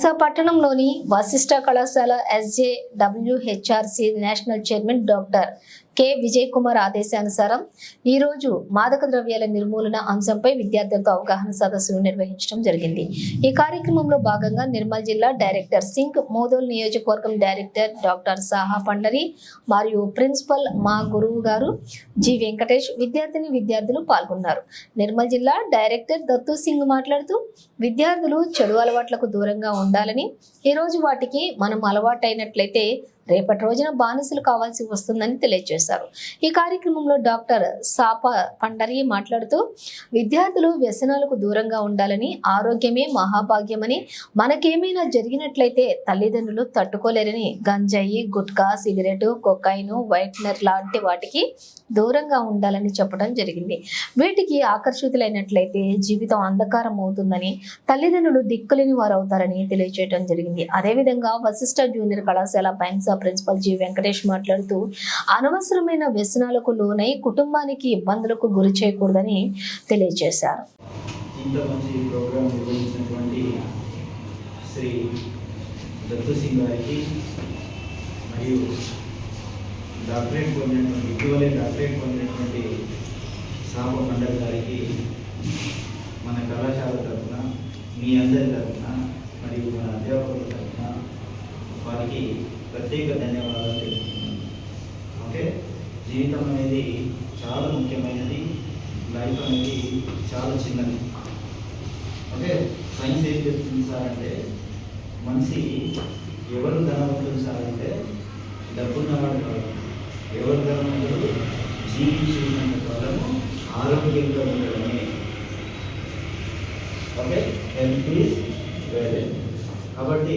బైన్సా పట్టణంలోని వశిష్ట కళాశాల SJ WHRC national chairman doctor K. Vijay Kumar ఆదేశానుసారం ఈ రోజు మాదక ద్రవ్యాల నిర్మూలన అంశంపై విద్యార్థులతో అవగాహన సదస్సును నిర్వహించడం జరిగింది. ఈ కార్యక్రమంలో భాగంగా నిర్మల్ జిల్లా డైరెక్టర్ సింగ్ మోదోల్ నియోజకవర్గం డైరెక్టర్ డాక్టర్ సాహా పండరి మరియు ప్రిన్సిపల్ మా గురువు గారు జి. వెంకటేష్ విద్యార్థిని విద్యార్థులు పాల్గొన్నారు. నిర్మల్ జిల్లా డైరెక్టర్ దత్తు సింగ్ మాట్లాడుతూ విద్యార్థులు చెడు అలవాట్లకు దూరంగా ఉండాలని ఈరోజు వాటికి మనం అలవాటైనట్లయితే రేపటి రోజున బానిసలు కావాల్సి వస్తుందని తెలియజేశారు. ఈ కార్యక్రమంలో డాక్టర్ సాప పండరి మాట్లాడుతూ విద్యార్థులు వ్యసనాలకు దూరంగా ఉండాలని ఆరోగ్యమే మహాభాగ్యమని మనకేమైనా జరిగినట్లయితే తల్లిదండ్రులు తట్టుకోలేరని గంజాయి గుట్కా సిగరెట్ కొకాయిన్ వైట్నర్ లాంటి వాటికి దూరంగా ఉండాలని చెప్పడం జరిగింది. వీటికి ఆకర్షితులైనట్లయితే జీవితం అంధకారం అవుతుందని తల్లిదండ్రులు దిక్కులేని వారు అవుతారని తెలియజేయడం జరిగింది. అదేవిధంగా వశిష్ట జూనియర్ కళాశాల బైన్సా ప్రిన్సిపల్ జి వెంకటేష్ మాట్లాడుతూ అనవసరమైన వ్యసనాలకు లోనై కుటుంబానికి ఇబ్బందులకు గురి చేయకూడదని తెలియజేశారు. శ్రీ దత్తు సింగ్ గారికి మరియు డాక్టరేట్ పొందినటువంటి ఇటీవలే డాక్టరేట్ పొందినటువంటి సాప మండల్ గారికి మన కళాశాల తరఫున మీ అందరి తరఫున మరియు మన అధ్యాపకుల తరఫున వారికి ప్రత్యేక ధన్యవాదాలు తెలుపుతున్నాను ఓకే జీవితం అనేది చాలా ముఖ్యమైనది. లైఫ్ అనేది చాలా చిన్నది. ఓకే? సైన్స్ ఏం చెప్తుంది సార్ అంటే మనిషి ఎవరు ధనవంతుడు సార్ అంటే డబ్బున్నవాడు కాదు. ఎవరు ధనవంతుడు? జీవించినంత కాలము ఆరోగ్యంగా ఉండడమే. ఓకే? హెల్త్ ఈజ్ వెరీ కాబట్టి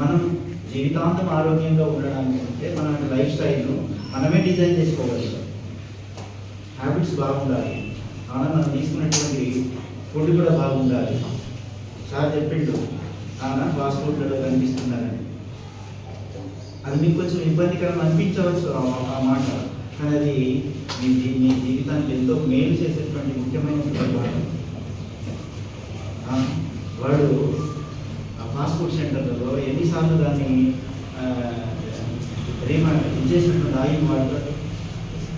మనం జీవితాంతం ఆరోగ్యంగా ఉండడానికి అంటే మన లైఫ్ స్టైల్ను మనమే డిజైన్ చేసుకోవచ్చు హ్యాబిట్స్ బాగుండాలి. మనం మనం తీసుకున్నటువంటి ఫుడ్ కూడా బాగుండాలి. సార్ చెప్పిండు. నాన్న ఫాస్ట్ ఫుడ్లలో కనిపిస్తున్నారని అది మీకు కొంచెం ఇబ్బందికరం అనిపించవచ్చు ఆ- మాట. కానీ అది మీ మీ జీవితానికి ఎంతో మేలు చేసేటువంటి ముఖ్యమైన మాట వాడు ఆ ఫాస్ట్ ఫుడ్ సెంటర్లలో ఎన్నిసార్లు దాన్ని రీమా ఇచ్చేసినటువంటి ఆయిల్ వాడతారు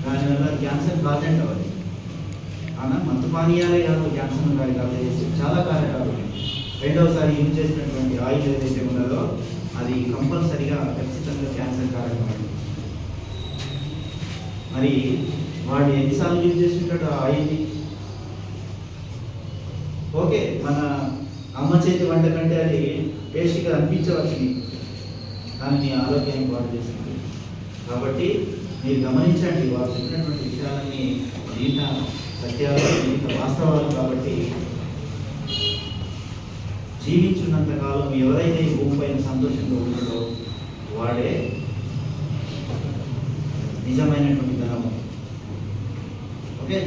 దానివల్ల క్యాన్సర్ కాదంట అది అన్న మత్తు పానీయాలే కాదు క్యాన్సర్ కాదు చాలా కారకాలు ఉన్నాయి. రెండవసారి యూజ్ చేసినటువంటి ఆయిల్ ఏదైతే ఉన్నదో అది కంపల్సరిగా ఖచ్చితంగా క్యాన్సర్ కారకం మరి వాడు ఎన్నిసార్లు యూజ్ చేస్తుంటాడు ఆయిల్ ఆయిల్ని? ఓకే మన అమ్మ చేతి వంట కంటే అది టేస్ట్గా అనిపించవచ్చు కానీ మీ ఆరోగ్యాన్ని పాడు చేస్తుంది. కాబట్టి మీరు గమనించండి వారు చెప్పినటువంటి విషయాలన్నీ జీవిత సత్యాలు జీవిత వాస్తవాలు కాబట్టి జీవించున్నంత కాలం ఎవరైతే ఈ భూమిపైన సంతోషంగా ఉంటాడో వాడే నిజమైనటువంటి ధనము ఓకే?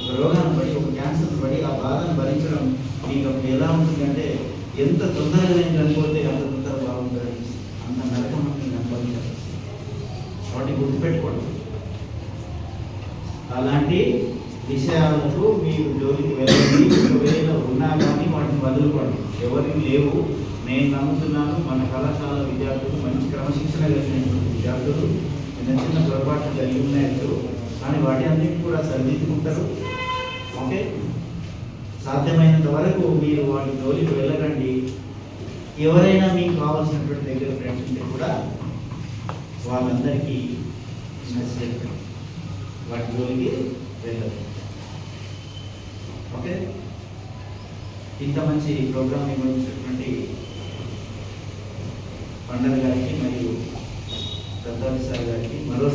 ఒక రోగాన్ని బట్టి ఒక క్యాన్సర్ పడి ఆ బాధను భరించడం మీకు ఎలా ఉంటుందంటే ఎంత తొందరగా నేను చనిపోతే గుర్తుపెట్టుకోండి. అలాంటి విషయాలకు మీరు జోలికి వెళ్ళండి ఒకవేళ ఉన్నా కానీ వాటిని వదులుకోండి. ఎవరికి లేవు. నేను నమ్ముతున్నాను మన కళాశాల విద్యార్థులు మంచి క్రమశిక్షణ కలిగినటువంటి విద్యార్థులు చిన్న చిన్న పొరపాట్లు కలిగి ఉన్నాయి కానీ వాటి అన్నిటి కూడా సరిదిద్దుకుంటారు. ఓకే? సాధ్యమైనంత వరకు మీరు వాటి జోలికి వెళ్ళకండి. ఎవరైనా మీకు కావాల్సినటువంటి దగ్గర ఫ్రెండ్స్ ఉంటే కూడా వాళ్ళందరికీ మెసేజ్ వాటి జోలికి వెళ్ళదు ఓకే? ఇంత మంచి ప్రోగ్రామ్ నిర్వహించినటువంటి పండగ గారికి మరియు దత్తాది సార్ గారికి మరో